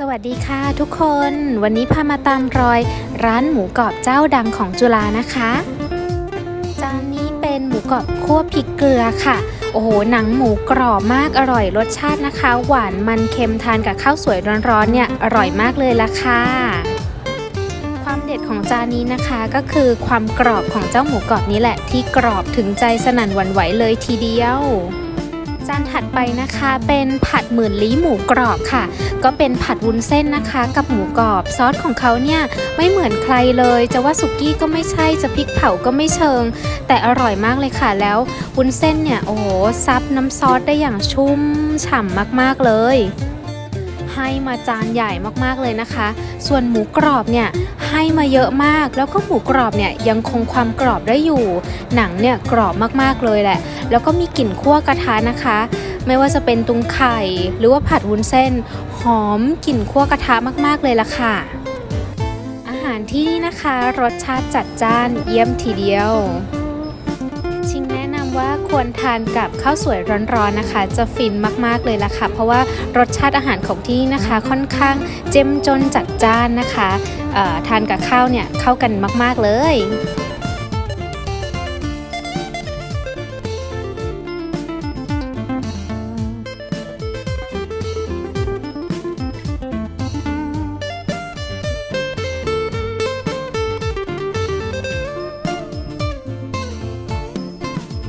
สวัสดีค่ะทุกคน วันนี้พามาตามรอยร้านหมูกรอบเจ้าดังของจุฬานะคะ จานนี้เป็นหมูกรอบคั่วพริกเกลือค่ะ โอ้โหหนังหมูกรอบมากอร่อยรสชาตินะคะ หวานมันเค็มทานกับข้าวสวยร้อนๆเนี่ยอร่อยมากเลยละค่ะ ความเด็ดของจานนี้นะคะก็คือความกรอบของเจ้าหมูกรอบนี้แหละที่กรอบถึงใจสนั่นหวั่นไหวเลยทีเดียว จานถัดไปนะคะเป็นผัดหมื่นลี้หมูกรอบค่ะ ก็เป็นผัดวุ้นเส้นนะคะ กับหมูกรอบซอสของเขาเนี่ยไม่เหมือนใครเลย จะว่าสุกี้ก็ไม่ใช่จะพริกเผาก็ไม่เชิง แต่อร่อยมากเลยค่ะแล้ววุ้นเส้นเนี่ยโอ้โหซับน้ำซอสได้อย่างชุ่มฉ่ำมากๆเลย ให้มาจานใหญ่มากๆเลยนะคะ ส่วนหมูกรอบเนี่ยให้มาเยอะมาก แล้วก็หมูกรอบเนี่ยยังคงความกรอบได้อยู่ หนังเนี่ยกรอบมากๆเลยแหละ แล้วก็มีกลิ่นคั่วกระทะนะคะ ไม่ว่าจะเป็นตุงไข่ หรือว่าผัดวุ้นเส้น หอมกลิ่นคั่วกระทะมากๆเลยล่ะค่ะ อาหารที่นี่นะคะ รสชาติจัดจ้านเยี่ยมทีเดียว ชิงแนะน ว่าควรทานกับข้าวสวยร้อนๆนะคะ จะฟินมากๆเลยล่ะค่ะ เพราะว่ารสชาติอาหารของที่นะคะ ค่อนข้างเจ้มจนจัดจ้านนะคะทานกับข้าวเนี่ยเข้ากันมากๆเลย